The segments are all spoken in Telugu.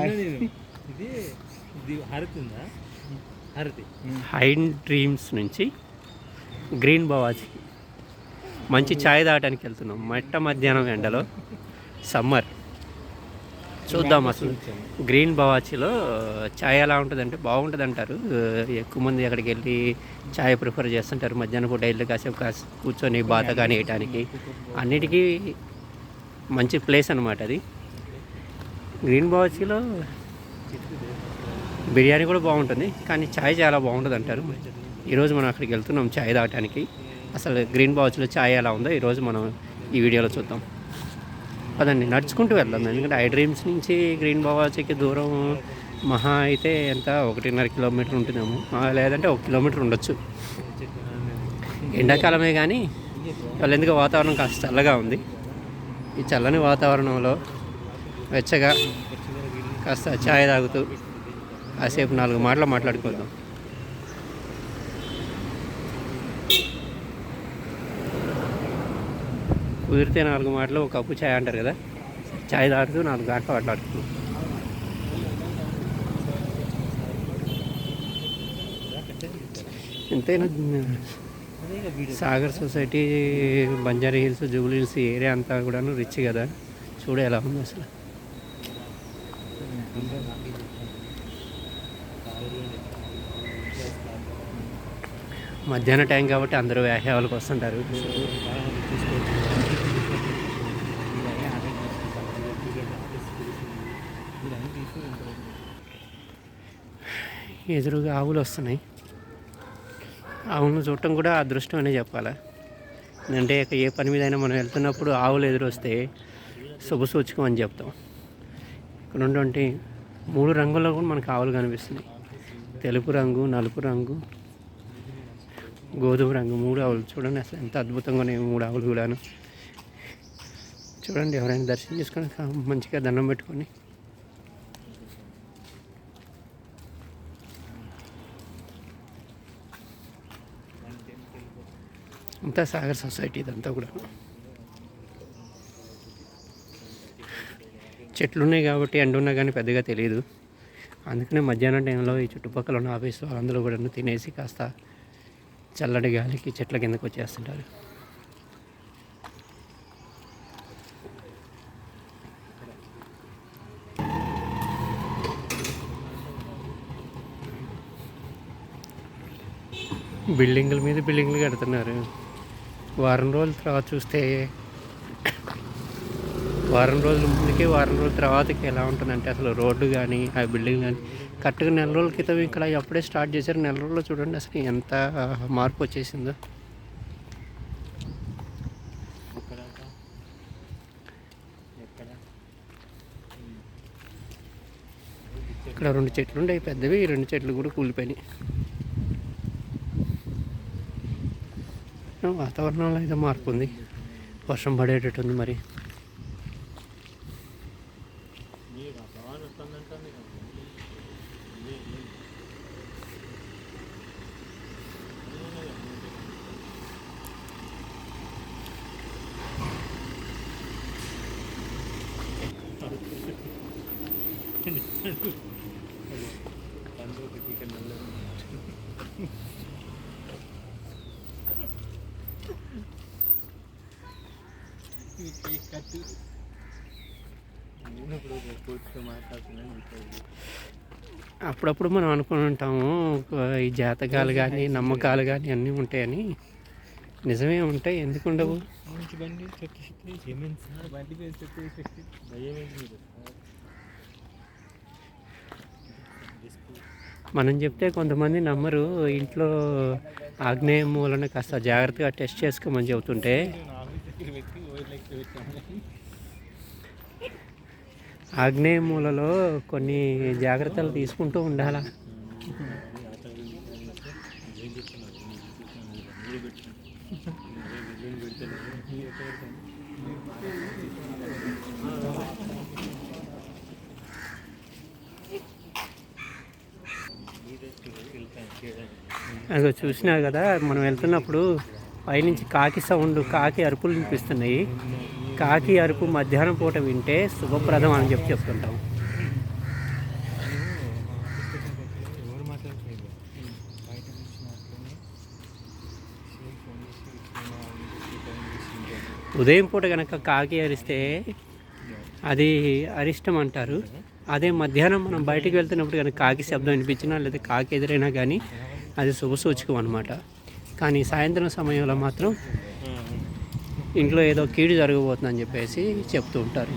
ఇది హారతి ఉందా? హారతి. డ్రీమ్స్ నుంచి గ్రీన్ బవాజీకి మంచి ఛాయ్ తాగడానికి వెళ్తున్నాం. మెట్ట మధ్యాహ్నం ఎండలో. సమ్మర్. చూద్దాం అసలు. గ్రీన్ బవాచీలో ఛాయ్ ఎలా ఉంటుందంటే బాగుంటుంది అంటారు ఎక్కువ మంది అక్కడికి వెళ్ళి ఛాయ్ ప్రిఫర్ చేస్తుంటారు. మధ్యాహ్నం పూట వెళ్ళి కాసేపు కాసి కూర్చొని బాత కానీ వేయటానికి అన్నిటికీ మంచి ప్లేస్ అనమాట అది. గ్రీన్ బవాచీలో బిర్యానీ కూడా బాగుంటుంది కానీ ఛాయ్ చాలా బాగుంటుంది అంటారు. ఈరోజు మనం అక్కడికి వెళ్తున్నాం ఛాయ్ తాగటానికి. అసలు గ్రీన్ బావచ్లో ఛాయ్ ఎలా ఉందో ఈరోజు మనం ఈ వీడియోలో చూద్దాం. అదండి నడుచుకుంటూ వెళ్దాం. ఎందుకంటే ఐ డ్రీమ్స్ నుంచి గ్రీన్ బావాచికి దూరం మహా అయితే ఎంత? ఒకటిన్నర కిలోమీటర్ ఉంటుందేమో. లేదంటే ఒక కిలోమీటర్ ఉండొచ్చు. ఎండాకాలమే కానీ వాళ్ళు ఎందుకు వాతావరణం కాస్త చల్లగా ఉంది. ఈ చల్లని వాతావరణంలో వెచ్చగా కాస్త ఛాయ్ తాగుతూ కాసేపు నాలుగు మాటలు మాట్లాడుకుందాం. కుదిరితే నాలుగు మాటలు ఒక కప్పు ఛాయ్ అంటారు కదా ఛాయ్ తాగుతూ నాలుగు గంటలు మాట్లాడుకుందాం. ఎంతైనా Sagar society Banjara Hills Jubilee Hills area అంతా కూడాను రిచ్ కదా. చూడ ఎలా ఉంది అసలు. మధ్యాహ్నం టైం కాబట్టి అందరూ వ్యాహ్యావాలకు వస్తుంటారు ఎదురుగా ఆవులు వస్తున్నాయి. ఆవులను చూడటం కూడా అదృష్టం అనే చెప్పాలా? అంటే ఏ పని మీద అయినా మనం వెళ్తున్నప్పుడు ఆవులు ఎదురు వస్తే శుభసూచకం అని చెప్తాం. ఇక్కడ ఉన్నటువంటి మూడు రంగుల్లో కూడా మనకు ఆవులు కనిపిస్తున్నాయి. తెలుపు రంగు నలుపు రంగు గోధుమ రంగు మూడు ఆవులు. చూడండి అసలు ఎంత అద్భుతంగా ఉన్నాయి మూడు ఆవులు కూడాను. చూడండి ఎవరైనా దర్శనం చేసుకొని మంచిగా దండం పెట్టుకొని. అంతా సాగర్ సొసైటీ ఇదంతా కూడా చెట్లు ఉన్నాయి కాబట్టి ఎండ ఉన్నా కానీ పెద్దగా తెలియదు అందుకనే మధ్యాహ్నం టైంలో ఈ చుట్టుపక్కల ఉన్న ఆఫీస్ వాళ్ళందరూ కూడా తినేసి కాస్త చల్లటి గాలికి చెట్ల కిందకు వచ్చేస్తుంటారు. బిల్డింగుల మీద బిల్డింగులు కడుతున్నారు. వారం రోజుల తర్వాత చూస్తే వారం రోజుల ముందుకే వారం రోజుల తర్వాతకి ఎలా ఉంటుందంటే అసలు రోడ్డు కానీ ఆ బిల్డింగ్ కానీ కరెక్ట్గా నెల రోజుల క్రితం ఇక్కడ అప్పుడే స్టార్ట్ చేశారు. నెల రోజుల్లో చూడండి అసలు ఎంత మార్పు వచ్చేసిందో. ఇక్కడ రెండు చెట్లు ఉండే పెద్దవి ఈ రెండు చెట్లు కూడా కూలిపోయినాయి. వాతావరణంలో అయితే మార్పు ఉంది. వర్షం పడేటట్టుంది మరి. అప్పుడప్పుడు మనం అనుకుని ఉంటాము ఈ జాతకాలు కానీ నమ్మకాలు కానీ అన్నీ ఉంటాయని. నిజమే ఉంటాయి ఎందుకు ఉండవు? మనం చెప్తే కొంతమంది నమ్మరు ఇంట్లో ఆగ్నేయ మూలన కాస్త జాగ్రత్తగా టెస్ట్ చేసుకోమని చెబుతుంటే. ఆగ్నేయ మూలలో కొన్ని జాగ్రత్తలు తీసుకుంటూ ఉండాలా? అది చూసినా కదా మనం వెళ్తున్నప్పుడు పైనుంచి కాకి సౌండ్ కాకి అరుపులు వినిపిస్తున్నాయి. కాకి అరుపు మధ్యాహ్నం పూట వింటే శుభప్రదం అని చెప్పి చెప్తుంటాం ఉదయం పూట కనుక కాకి అరిస్తే అది అరిష్టం అంటారు. అదే మధ్యాహ్నం మనం బయటకు వెళ్తున్నప్పుడు కనుక కాకి శబ్దం వినిపించినా లేదా కాకి ఎదురైనా కానీ అది శుభసూచకం అనమాట కానీ సాయంత్రం సమయంలో మాత్రం ఇంట్లో ఏదో కీడు జరగబోతుందని చెప్పేసి చెప్తూ ఉంటారు.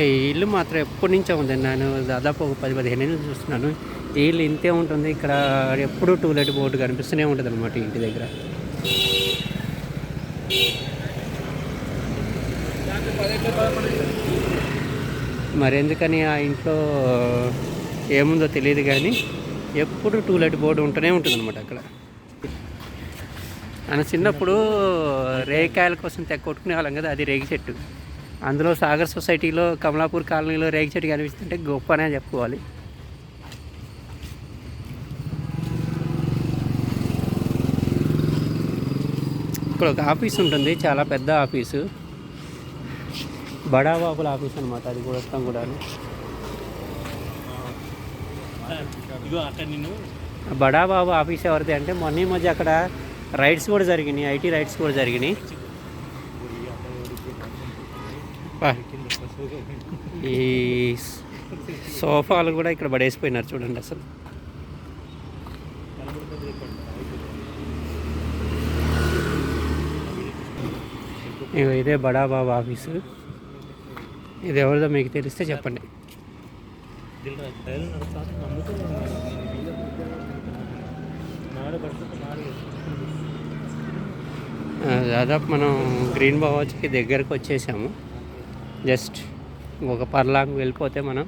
ఈ ఇల్లు మాత్రం ఎప్పటి నుంచో ఉంది. నేను దాదాపు ఒక పది పదిహేను ఏళ్ళు చూస్తున్నాను. ఈ ఇల్లు ఇంతే ఉంటుంది. ఇక్కడ ఎప్పుడూ టూలెట్ బోర్డు కనిపిస్తూనే ఉంటుంది అనమాట ఇంటి దగ్గర. మరి ఎందుకని ఆ ఇంట్లో ఏముందో తెలియదు కానీ ఎప్పుడు టూలెట్ బోర్డు ఉంటూనే ఉంటుందన్నమాట అక్కడ. మన చిన్నప్పుడు రేగికాయల కోసం తెగ కొట్టుకునే వాళ్ళం కదా అది రేగి చెట్టు. అందులో సాగర్ సొసైటీలో కమలాపూర్ కాలనీలో రేగి చెట్టు కనిపిస్తుంటే గొప్పనే చెప్పుకోవాలి. ఇక్కడ ఒక ఆఫీస్ ఉంటుంది చాలా పెద్ద ఆఫీసు. బడాబాబుల ఆఫీస్ అనమాట అది కూడా వస్తాం కూడా నేను బడాబాబు ఆఫీస్ ఎవరిది అంటే మొన్న మధ్య అక్కడ రైడ్స్ కూడా జరిగినాయి ఐటీ రైడ్స్ కూడా జరిగినాయి. ఈ సోఫాలు కూడా ఇక్కడ పడేసిపోయినారు చూడండి అసలు. ఇదే బడాబాబు ఆఫీసు. ఇది ఎవరిదో మీకు తెలిస్తే చెప్పండి. దాదాపు మనం గ్రీన్ బావాచ్కి దగ్గరకు వచ్చేసాము. జస్ట్ ఒక పర్లాంగ్ వెళ్ళిపోతే మనం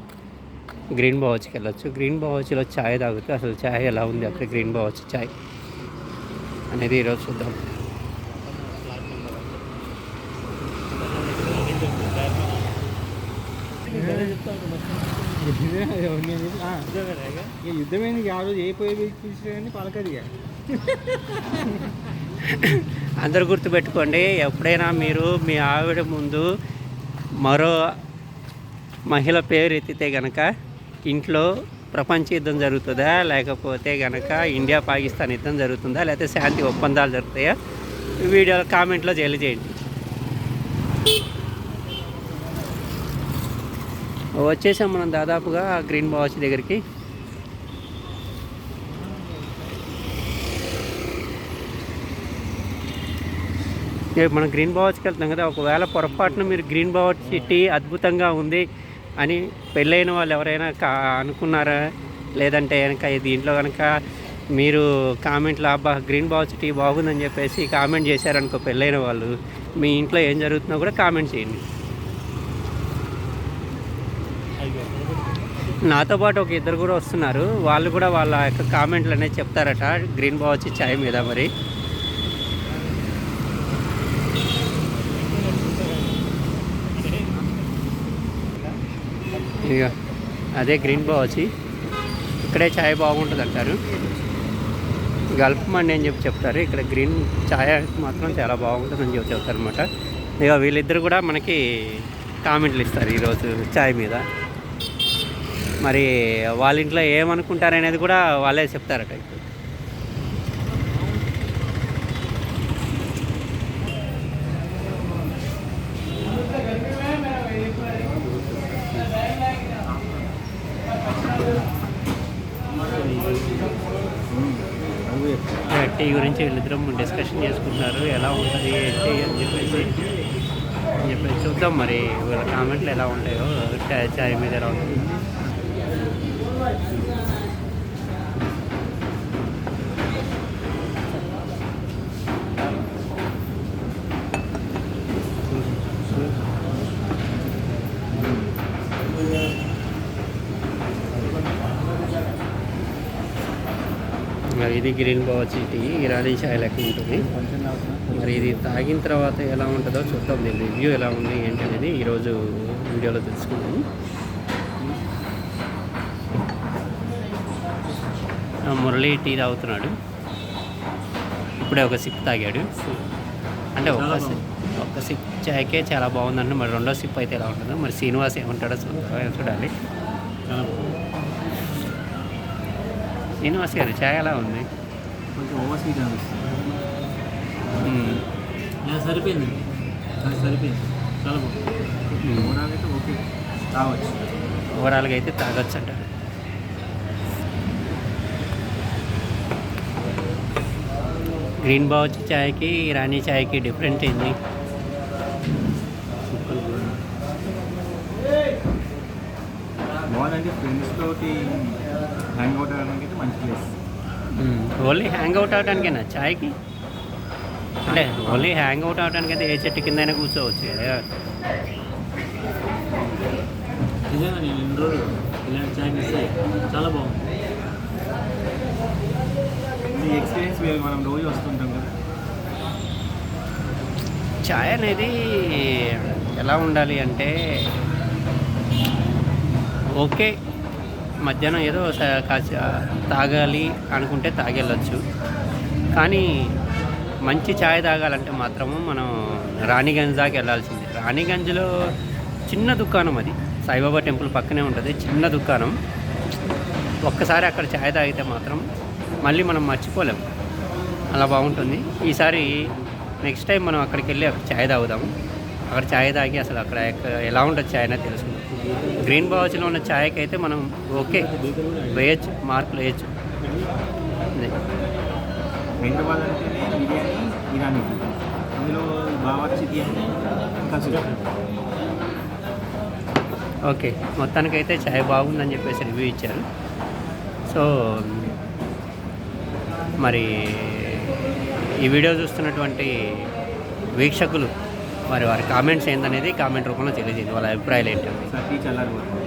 గ్రీన్ బావాచ్కి వెళ్ళొచ్చు. గ్రీన్ బావాచ్లో ఛాయ్ తాగుతూ అసలు ఛాయ్ ఎలా ఉంది? అక్కడ గ్రీన్ బావాచ్ ఛాయ్ అనేది ఈరోజు చూద్దాం. ఇక యుద్ధమైంది ఆ రోజు ఏ పోయి పిలిచినా పలకది అందరు గుర్తుపెట్టుకోండి ఎప్పుడైనా మీరు మీ ఆవిడ ముందు మరో మహిళ పేరు ఎత్తితే గనక ఇంట్లో ప్రపంచ యుద్ధం జరుగుతుందా? లేకపోతే గనక ఇండియా పాకిస్తాన్ యుద్ధం జరుగుతుందా? లేకపోతే శాంతి ఒప్పందాలు జరుగుతాయా? వీడియో కామెంట్లో తెలియజేయండి. వచ్చేసాం మనం దాదాపుగా గ్రీన్ బావాచ్ దగ్గరికి. రేపు మనం గ్రీన్ బావాచ్కి వెళ్తున్నాం కదా ఒకవేళ పొరపాటున మీరు గ్రీన్ బావాచ్ టీ అద్భుతంగా ఉంది అని పెళ్ళైన వాళ్ళు ఎవరైనా కా అనుకున్నారా? లేదంటే కనుక దీంట్లో కనుక మీరు కామెంట్లో అబ్బా గ్రీన్ బావాచ్ టీ బాగుందని చెప్పేసి కామెంట్ చేశారనుకో పెళ్ళైన వాళ్ళు మీ ఇంట్లో ఏం జరుగుతుందో కూడా కామెంట్ చేయండి. నాతో పాటు ఒక ఇద్దరు కూడా వస్తున్నారు. వాళ్ళు కూడా వాళ్ళ యొక్క కామెంట్లు అనేది చెప్తారట. గ్రీన్ బావాచ్ ఛాయ్ మీద మరి. ఇక అదే గ్రీన్ బావచ్చి ఇక్కడే ఛాయ్ బాగుంటుంది అంటారు గల్ఫ్ మండి అని చెప్పి చెప్తారు. ఇక్కడ గ్రీన్ ఛాయ్ మాత్రం చాలా బాగుంటుంది అని చెప్పి చెప్తారు అనమాట ఇక వీళ్ళిద్దరు కూడా మనకి కామెంట్లు ఇస్తారు ఈరోజు ఛాయ్ మీద. మరి వాళ్ళ ఇంట్లో ఏమనుకుంటారనేది కూడా వాళ్ళే చెప్తారట ఇప్పుడు. టీ గురించి వీళ్ళిద్దరం డిస్కషన్ చేసుకుంటున్నారు. ఎలా ఉంటుంది ఏంటి అని చెప్పేసి అని చెప్పేసి చూద్దాం మరి వీళ్ళ కామెంట్లు ఎలా ఉంటాయో చా- చాయ్ మీద ఎలా ఉంటుంది? ఇది గ్రీన్ బావచ్ టీ ఇరానీ చాయ్ లెక్క ఉంటుంది. మరి ఇది తాగిన తర్వాత ఎలా ఉంటుందో చూద్దాం. దీని రివ్యూ ఎలా ఉంది ఏంటి అనేది ఈరోజు వీడియోలో తెలుసుకుందాం. మురళి టీ తాగుతున్నాడు. ఇప్పుడే ఒక సిప్ తాగాడు. అంటే ఒక సిప్ ఒక సిప్ చాయ్కే చాలా బాగుందంటే మరి రెండో సిప్ అయితే ఎలా ఉంటుందో. మరి శ్రీనివాస్ ఏమంటాడో చూడాలి. శ్రీనివాస్ గారు ఛాయ్ ఎలా ఉంది? కొంచెం ఓవర్ స్వీట్ అనిపిస్తుంది. మ్మ్. ఇలా సరిపోయింది. అది సరిపోయింది. చాలా బాగుంది. ఓవరాల్ అయితే ఓకే. రావచ్చు ఓవరాల్గా అయితే తాగొచ్చు అంటారు. గ్రీన్ బావచ్ ఛాయ్కి రాణి ఛాయ్కి డిఫరెంట్ ఏంది? బాగుందంటే ఫ్రెండ్స్ తోటి హ్యాంగ్ అవుట్ అవ్వడానికి అయితే మంచి ప్లేస్ ఓన్లీ హ్యాంగ్ అవుట్ అవడానికేనా ఛాయ్కి? అంటే ఓన్లీ హ్యాంగ్ అవుట్ అవడానికి అయితే ఏ చెట్టు కిందైనా కూర్చోవచ్చు కదా. నిజంగా నేను ఇన్ని రోజులు ఇలాంటి ఛాయ్ మిస్ అయ్యి. చాలా బాగుంది. ఈ ఎక్స్పీరియన్స్ వేరు మనం రోజు వస్తుంటాం కదా. ఛాయ్ అనేది ఎలా ఉండాలి అంటే ఓకే మధ్యాహ్నం ఏదో కాసి తాగాలి అనుకుంటే తాగెళ్ళచ్చు. కానీ మంచి ఛాయ్ తాగాలంటే మాత్రము మనం రాణిగంజ్ దాకా వెళ్ళాల్సిందే. రాణిగంజ్లో చిన్న దుకాణం అది. సాయిబాబా టెంపుల్ పక్కనే ఉంటుంది. చిన్న దుకాణం. ఒక్కసారి అక్కడ ఛాయ్ తాగితే మాత్రం మళ్ళీ మనం మర్చిపోలేము అలా బాగుంటుంది. ఈసారి నెక్స్ట్ టైం మనం అక్కడికి వెళ్ళి అక్కడ ఛాయ్ తాగుదాము. అక్కడ ఛాయ్ తాగి అసలు అక్కడ ఎలా ఉంటుంది ఛాయ్ అనేది తెలుసుకుందాం. గ్రీన్ బావచ్లో ఉన్న ఛాయ్కి అయితే మనం ఓకే వేయచ్చు మార్కులు వేయచ్చు. హైదరాబాద్ అంటేనే బిర్యానీ ఇరానీ అందులో ఓకే మొత్తానికైతే ఛాయ్ బాగుందని చెప్పేసి రివ్యూ ఇచ్చారు. సో మరి ఈ వీడియో చూస్తున్నటువంటి వీక్షకులు మరి వారి కామెంట్స్ ఏంటనేది కామెంట్ రూపంలో తెలియజేయండి. వాళ్ళ అభిప్రాయాలు ఏంటంటే సార్ చల్లారి